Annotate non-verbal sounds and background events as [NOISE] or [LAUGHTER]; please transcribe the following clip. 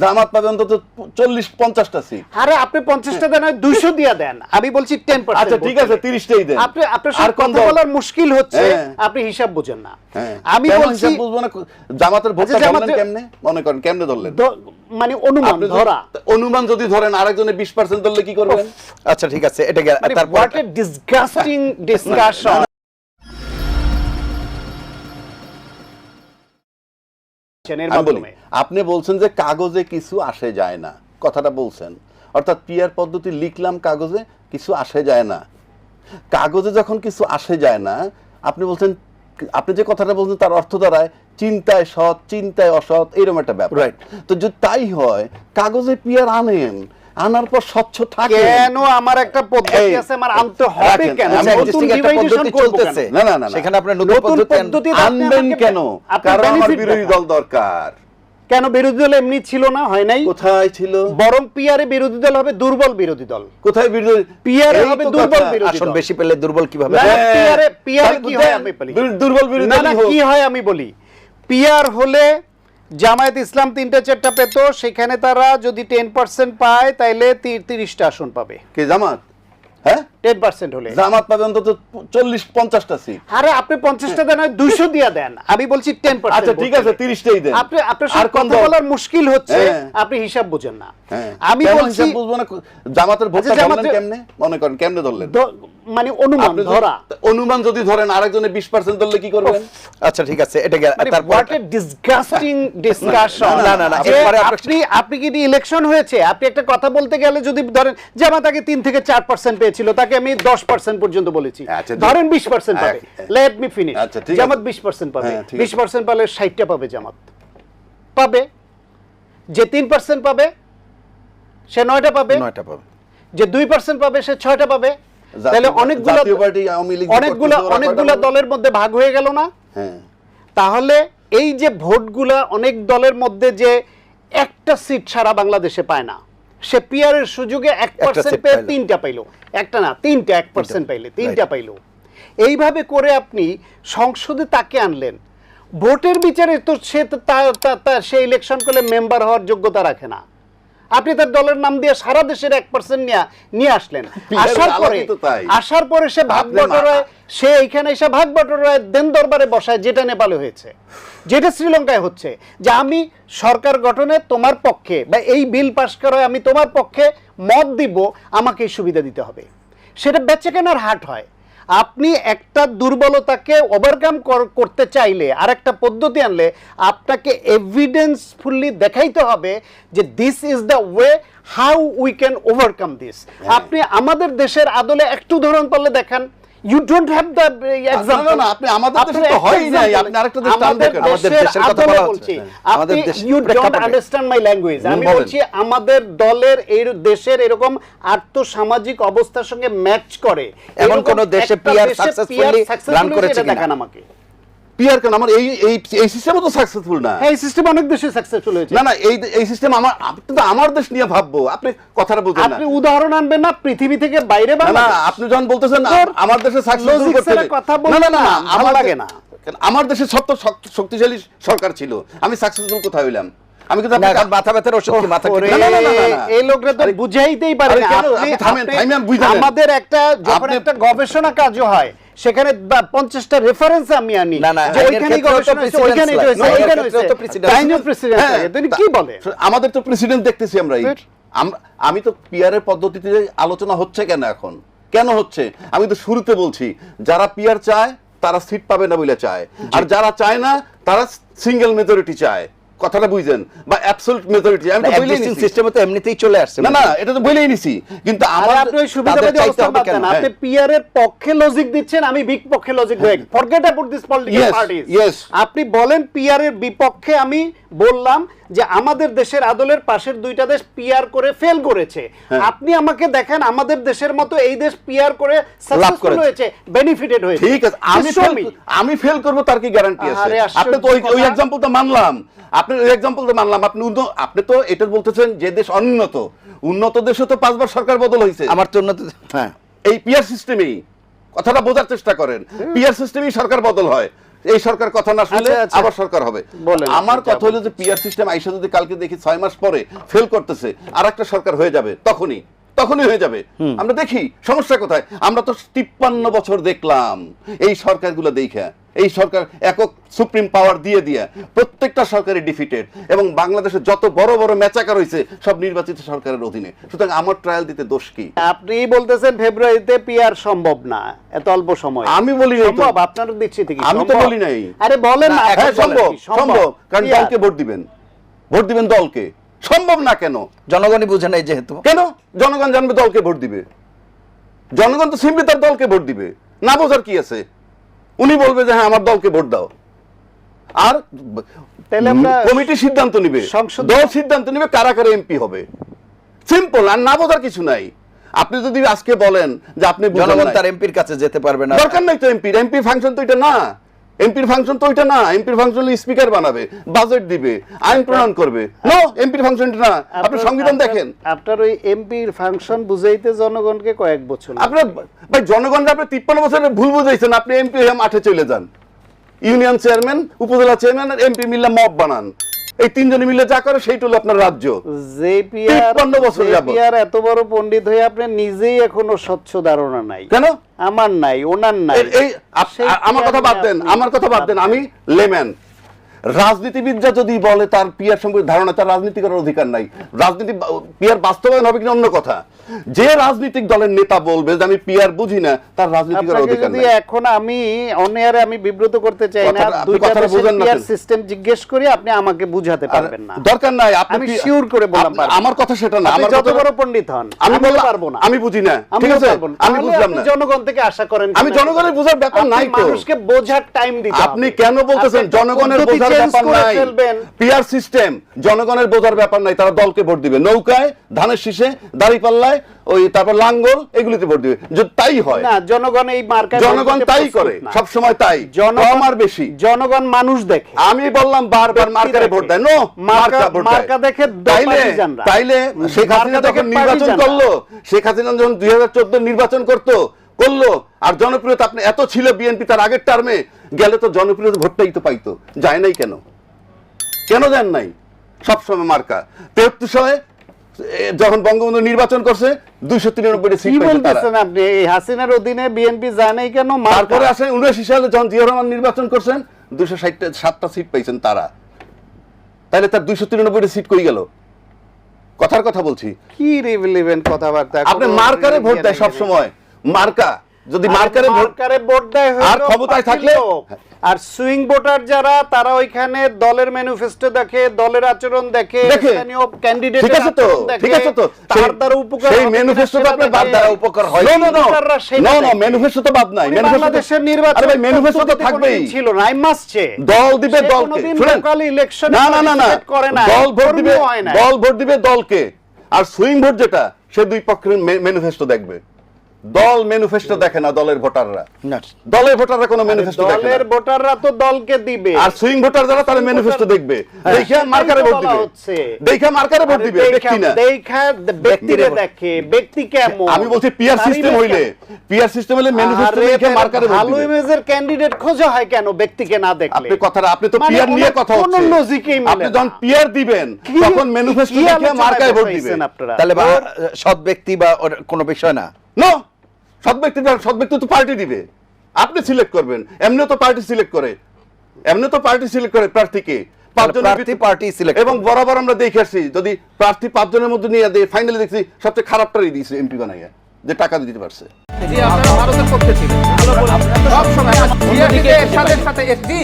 জামাত পাবে অন্তত চল্লিশ পঞ্চাশটা সিট আরে আপনি পঞ্চাশটা দেন দুইশো দিয়া দেন। আমি বলছি টেন আচ্ছা ঠিক আছে তিরিশটাই দেন। আপনি আপনার আর কথা বলার মুশকিল হচ্ছে হ্যাঁ। আপনি হিসাব বুঝেন না। হ্যাঁ। আমি বলছি বুঝব না? জামাতের ভোটটা আচ্ছা, জামাতের- কেমনে? মনে করেন কেমনে ধরলেন? মানে অনুমান যদি- ধরা। অনুমান যদি ধরেন আরেকজনে বিশ পার্সেন্ট ধরলে কি করবেন? আচ্ছা ঠিক আছে এটা মানে তারপর ডিসগাস্টিং ডিসকাশন এর মাধ্যমে। আপনি বলছেন যে কাগজে কিছু আসে যায় না কথাটা বলছেন। অর্থাৎ পিয়ার পদ্ধতি লিখলাম কাগজে কিছু আসে যায় না। কাগজে যখন কিছু আসে যায় না আপনি বলছেন আপনি যে কথাটা বলছেন তার অর্থ দ্বারায় চিন্তায় সৎ চিন্তায় অসৎ এরকম একটা ব্যাপার. তো যদি তাই হয় কাগজে পিয়ার আনেন আনার পর স্বচ্ছ থাকে। কেন আমার একটা পদ্ধতি আছে? আমার আনতে হবে কেন? নতুন পদ্ধতি করব কেন? চলতেছে। না না না। সেখানে আপনার নতুন নতুন পদ্ধতি আন- পদ্ধতি আপনি আনবেন কেন? কারণ আমার বিরোধী দল দরকার। কেন বিরোধী দল এমনি ছিল না? হয় নাই? কোথায় ছিল? বরং পিয়ারে বিরোধী দল হবে দুর্বল বিরোধী দল। কোথায় বিরোধী পিয়ারে হবে দুর্বল। বিরোধী আসন দল। বেশি পেলে দুর্বল কীভাবে পিয়ারে- পিয়ারে কি হয় আমি বলি। দুর্বল বিরোধী না না কি হয় আমি বলি? পিয়ার হলে জামায়াত ইসলাম তিনটা চারটা পেত সেখানে তারা যদি টেন পার্সেন্ট পায় তাইলে তিরিশটা আসন পাবে। কে জামাত? হ্যাঁ? টেন পার্সেন্ট হলে। জামাত পাবে অন্তত চল্লিশ পঞ্চাশটা সিট। আরে আপনি পঞ্চাশটা দেন দুইশো দিয়া দেন। আমি বলছি টেন আচ্ছা ঠিক আছে তিরিশটাই দেন। আপনি আপনার আর কথা বলার মুশকিল হচ্ছে হ্যাঁ। আপনি হিসাব বুঝেন না। হ্যাঁ। আমি কেন বলছি হিসাব বুঝব না? জামাতের ভোটটা আচ্ছা, কেমনে? মনে করেন কেমনে ধরলেন? মানে অনুমান ধরা। অনুমান যদি ধরেন আরেকজনে বিশ পার্সেন্ট ধরলে কি করবেন? আচ্ছা ঠিক আছে এটা গেল। তারপর হোয়াট এ ডিসগাস্টিং ডিসকাশন না, না, না, যে আপনি আপনি কি ইলেকশন হয়েছে? আপনি একটা কথা বলতে গেলে যদি ধরেন জামাত আগে তিন থেকে চার পার্সেন্ট পেয়েছিল তাকে আমি দশ পার্সেন্ট পর্যন্ত বলেছি। আচ্ছা, ধরেন বিশ পার্সেন্ট পাবে। হ্যাঁ, লেট মি ফিনিশ। জামাত বিশ পার্সেন্ট পাবে। হ্যাঁ, ঠিক বিশ আছে। পার্সেন্ট পালে ষাটটা পাবে জামাত। পাবে। যে তিন পার্সেন্ট পাবে সে নয়টা পাবে। নয়টা পাবে। যে দুই পার্সেন্ট পাবে সে ছয়টা পাবে। জাতীয়- তাহলে অনেকগুলো অনেকগুলো অনেকগুলো দলের মধ্যে ভাগ হয়ে গেল না? হ্যাঁ। তাহলে এই যে ভোটগুলা অনেক দলের মধ্যে যে একটা সিট সারা বাংলাদেশে পায় না সে পিয়ারের সুযোগে এক পার্সেন্ট পেয়ে তিনটা পাইলো। একটা না তিনটা এক পার্সেন্ট পাইলে তিনটা পাইলো। এইভাবে করে আপনি সংসদে তাকে আনলেন। ভোটের বিচারে তো সে তা- সে ইলেকশন করলে মেম্বার হওয়ার যোগ্যতা রাখে না। আপনি তার দলের নাম দিয়ে সারা দেশের এক পার্সেন্ট নিয়ে নিয়ে আসলেন। [LAUGHS] আসার পরে। আসার পরে সে ভাগ বটরায় সে এইখানে এসে ভাগ বটরায় দেন দরবারে বসায় যেটা নেপালে হয়েছে। যেটা শ্রীলঙ্কায় হচ্ছে। যে আমি সরকার গঠনে তোমার পক্ষে বা এই বিল পাশ করায় আমি তোমার পক্ষে মত দিব আমাকে এই সুবিধা দিতে হবে। সেটা বেচে কেনার হাট হয়। আপনি একটা দুর্বলতাকে ওভারকাম করতে চাইলে আর একটা পদ্ধতি আনলে আপনাকে এভিডেন্স ফুললি দেখাইতে হবে যে this is the way how we can overcome this আপনি আমাদের দেশের আদলে একটু উদাহরণ পারলে দেখান। You don't have the example না, না, আপনি আমাদের দেশে তো হয় নাই, আপনি আরেকটা দেশ টান দেখেন। আমাদের দেশের কথা বলা হচ্ছে। আমাদের you don't understand my language আমি বলছি আমাদের দলের এই দেশের এরকম আর্থসামাজিক অবস্থার সঙ্গে ম্যাচ করে এমন কোন দেশে পিআর সাকসেসফুলি successfully করেছে কিনা? দেখান আমাকে পিয়ার আমার এই এই এই সিস্টেমও তো সাকসেসফুল না। হ্যাঁ এই সিস্টেম অনেক দেশে সাকসেসফুল হয়েছে। না না এই এই সিস্টেম আমার আপনি তো আমার দেশ নিয়ে ভাববো। আপনি কথাটা বুঝেন না। আপনি উদাহরণ আনবেন না পৃথিবী থেকে বাইরে না না আপনি যখন বলতেছেন আমার দেশে সাকসেসফুল করতে কথা না না আমার লাগে না। আমার দেশে সত্য শক্তিশালী সরকার ছিল। আমি সাকসেসফুল কোথায় হইলাম? আমি কিন্তু কারণ মাথা ব্যথার ওষুধ মাথা না, না, না। এই লোকরা তো বুঝাইতেই পারে না। আপনি- আপনি থামেন, থামেন, বুঝালেন। আমাদের একটা যখন একটা গবেষণা কাজ হয় সেখানে পঞ্চাশটা রেফারেন্স আমি আনি। হ্যাঁ, তা- কি বলে? আমাদের তো প্রেসিডেন্ট দেখতেছি আমরা আমরা- আমি তো পিয়ারের পদ্ধতিতে আলোচনা হচ্ছে কেন এখন? কেন হচ্ছে? আমি তো শুরুতে বলছি যারা পিয়ার চায় তারা সিট পাবে না বলে চায়। আর যারা চায় না তারা সিঙ্গেল মেজরিটি চায়। কথাটা বুঝছেন বা অ্যাবসলিউট মেজরিটি আমি তো বলেই নিছি। সিস্টেমে তো এমনিতেই চলে আসছে। না না এটা তো বলেই নিছি কিন্তু আমার আপনি ওই সুবিধাবাদী অবস্থান হবে কেন? পাচ্ছেন আপনি পিআর এর পক্ষে লজিক দিচ্ছেন আমি বিগ পক্ষে লজিক দেই। Forget about this political parties আপনি বলেন পিআর এর বিপক্ষে আমি বললাম যে আমাদের দেশের আদলের পাশের দুইটা দেশ পিয়ার করে ফেল করেছে। হ্যাঁ। আপনি আমাকে দেখেন আমাদের দেশের মতো এই দেশ পিয়ার করে সাকসেসফুল হয়েছে বেনিফিটেড হয়েছে। ঠিক আছে আমি আমি ফেল করব তার কি গ্যারান্টি আছে? আপনি তো ওই ওই কথা। এক্সাম্পল তো মানলাম। আপনি ওই এক্সাম্পল তো মানলাম। আপনি আপনি তো এটা বলতেছেন যে দেশ অনুন্নত। উন্নত দেশে তো পাঁচবার সরকার বদল হয়েছে। আমার তো উন্নত হ্যাঁ। এই পিয়ার সিস্টেমেই কথাটা বোঝার চেষ্টা করেন। পিয়ার সিস্টেমই সরকার বদল হয়। এই সরকার কথা না শুনলে আচ্ছা, আচ্ছা। আবার সরকার হবে। আমার কথা হলো। যে পিয়ার সিস্টেম আইসা যদি কালকে দেখি ছয় মাস পরে ফেল করতেছে আর একটা সরকার হয়ে যাবে তখনই তখনই হয়ে যাবে। আমরা দেখি সমস্যা কোথায়? আমরা তো তিপ্পান্ন বছর দেখলাম এই সরকারগুলো দেখা। এই সরকার একক সুপ্রিম পাওয়ার দিয়ে দিয়ে প্রত্যেকটা সরকারই ডিফিটেড এবং বাংলাদেশে যত বড় বড় মেচাকার হয়েছে সব নির্বাচিত সরকারের অধীনে। সুতরাং আমার ট্রায়াল দিতে দোষ কি? আপনি বলতেছেন ফেব্রুয়ারিতে পিআর সম্ভব না এত অল্প সময়। আমি বলি সম্ভব আপনার দৃষ্টি থেকে আমি তো বলি নাই। আরে বলেন না হ্যাঁ সম্ভব সম্ভব। কারণ দলকে ভোট দিবেন। ভোট দিবেন দলকে। সম্ভব না কেন? জনগণই বুঝে নাই যেহেতু। কেন? জনগণ জানবে দলকে ভোট দিবে। জনগণ তো সিম্পলি তার দলকে ভোট দিবে। না বোঝার কি আছে? উনি বলবে যে হ্যাঁ আমার দলকে ভোট দাও। আর কমিটি সিদ্ধান্ত নিবে। সংসদ- দল সিদ্ধান্ত নিবে কারা কারা এমপি হবে। সিম্পল আর না বোঝার কিছু নাই। আপনি যদি আজকে বলেন যে আপনি জনগণ তার এমপির কাছে যেতে পারবে না। দরকার নাই তো এমপির। এমপি ফাংশন তো এটা না। এমপির ফাংশন তো ওইটা না এমপির ফাংশন স্পিকার বানাবে বাজেট দিবে আইন প্রণয়ন করবে। নো এমপির ফাংশন না। আপনি সংবিধান দেখেন। আপনার ওই এমপির ফাংশন বুঝাইতে জনগণকে কয়েক বছর আপনি আপনার ভাই জনগণরা আপনি তিপ্পান্ন বছরের ভুল বুঝাইছেন আপনি এমপি হয়ে মাঠে চলে যান। ইউনিয়ন চেয়ারম্যান উপজেলা চেয়ারম্যান আর এমপি মিলে মব বানান। এই তিনজনে মিলে যা করে সেইটা হলো আপনার রাজ্য। জেপিআর 53 বছর। এত বড় পন্ডিত হয়ে আপনি নিজেই এখনও স্বচ্ছ ধারণা নাই। কেন? আমার নাই ওনার নাই। আমার কথা বাদ দেন আমার কথা বাদ দেন। আমি লেম্যান রাজনীতিবিদরা যদি বলে তার পিয়ার সম্পর্কে ধারণা তার রাজনীতি করার অধিকার নাই। রাজনীতি পিয়ার বাস্তবায়ন হবে কিনা অন্য কথা। যে রাজনৈতিক দলের নেতা বলবে যে আমি পিয়ার বুঝি না তার রাজনীতি করার অধিকার নাই। এখন আমি অনেয়ারে আমি বিব্রত করতে চাই না দুইটা কথাটা দেশের বোঝেন না পিয়ার সিস্টেম জিজ্ঞেস করি আপনি আমাকে বুঝাতে পারবেন না। দরকার নাই আপনি আমি sure করে বললাম আমার কথা সেটা না আমার যত বড় পণ্ডিত হন আমি বললাম পারব না। আমি বুঝি না ঠিক আছে? আমি বুঝলাম না। জনগণ থেকে আশা করেন আমি জনগণের বোঝার ব্যাপার নাই তো। মানুষকে বোঝার টাইম দিতে আপনি কেন বলতেছেন জনগণের পদ্ধতি বোঝার ব্যাপার নাই। পিয়ার সিস্টেম জনগণের বোঝার ব্যাপার নাই তারা দলকে ভোট দিবে। নৌকায় ধানের শীষে দাড়িপাল্লায় ওই তারপর লাঙ্গল এগুলিতে ভোট দিবে। তাই হয়। না জনগণ এই মার্কায় জনগণ তাই করে সব সময় তাই কম আর বেশি। জনগণ মানুষ দেখে। আমি বললাম বারবার মার্কারে ভোট দেয়। নো মার্কা ভোট মার্কা দেখে তাইলে তাইলে শেখ হাসিনা যখন নির্বাচন করল শেখ হাসিনা যখন দুই হাজার চোদ্দ নির্বাচন করতো করল। আর জনপ্রিয়তা আপনি এত ছিল বিএনপি তার আগের টার্মে গেলে তো জনপ্রিয়তা ভোটটাই তো পাইতো। যায় নাই কেন? কেন দেন নাই? সবসময় মার্কা। তেহত্তর সালে যখন বঙ্গবন্ধু নির্বাচন করছে দুইশো তিরানব্বই সিট বলতেছেন আপনি? এই হাসিনার অধীনে বিএনপি জানেই কেন? তারপরে আসেন সালে যখন জিয়া রহমান নির্বাচন করছেন দুশো ষাটটা সাতটা সিট পাইছেন তারা। তাহলে তার দুইশো তিরানব্বইটা সিট কই গেল? কথার কথা বলছি। কি রিভেলিভেন্ট কথাবার্তা? আপনি মার্কারে ভোট দেয় জ্ঞানী সব সময় মার্কা যদি মার্কারে মার্কারে ভোট দেয় আর ক্ষমতায় থাকলে- আর সুইং ভোটার যারা তারা ওইখানে দলের ম্যানিফেস্টো দেখে দলের আচরণ দেখে। স্থানীয় ক্যান্ডিডেট ঠিক আছে তো ঠিক আছে তো। তার দ্বারা উপকার সেই ম্যানিফেস্টো তো আপনার বাদ। দ্বারা উপকার হয়। No no no no. Manifesto তো বাদ নাই। বাংলাদেশের নির্বাচন আরে ভাই ম্যানিফেস্টো তো থাকবেই। ছিল না আইম মাসছে। দল দিবে দলকে। শুনেন। election না না না না। নাই, দল ভোট দিবে নাই। দল ভোট দিবে দলকে। আর সুইং ভোট যেটা সে দুই পক্ষের ম্যানিফেস্টো দেখবে। দল ম্যানিফেস্টো দেখে না দলের ভোটাররা। দলের ভোটাররা কোনো ম্যানিফেস্টো দেখে দলের ভোটাররা তো দলকে দিবে। আর সুইং ভোটার যারা তারা ম্যানিফেস্টো দেখবে। দেখে মার্কারে ভোট দিবে। দেখে মার্কারে ভোট দিবে ব্যক্তি না। দেখা ব্যক্তিরে দেখে ব্যক্তি কেমন? আমি বলছি পিআর সিস্টেম হইলে পিআর সিস্টেম হলে ম্যানিফেস্টো দেখে মার্কারে ভোট দিবে ভালো ইমেজের ক্যান্ডিডেট খোঁজা হয় কেন ব্যক্তিকে না দেখলে? আপনি কথাটা আপনি তো মানে পিয়ার নিয়ে কথা কোনো হচ্ছে। লজিকেই মেলে আপনি যখন পিয়ার দিবেন তখন ম্যানিফেস্টো দেখে মার্কায় ভোট দিবে। আপনারা? তাহলে বা সৎ ব্যক্তি বা কোনো বিষয় না? নো সৎ ব্যক্তি সৎ ব্যক্তি তো পার্টি দিবে। আপনি সিলেক্ট করবেন। এমনিও তো পার্টি সিলেক্ট করে। এমনি তো পার্টি সিলেক্ট করে প্রার্থীকে। পাঁচজনের প্রার্থী ভিতর- পার্টি সিলেক্ট এবং বরাবর আমরা দেখে আসছি যদি প্রার্থী পাঁচজনের মধ্যে নিয়ে দেয় ফাইনালি দেখছি সবচেয়ে খারাপটাই দিয়েছে এমপি বানাইয়া যে টাকা দিতে পারছে। জি আপনারা ভারতের পক্ষে ছিলেন। সব সময় এরশাদের সাথে এসডি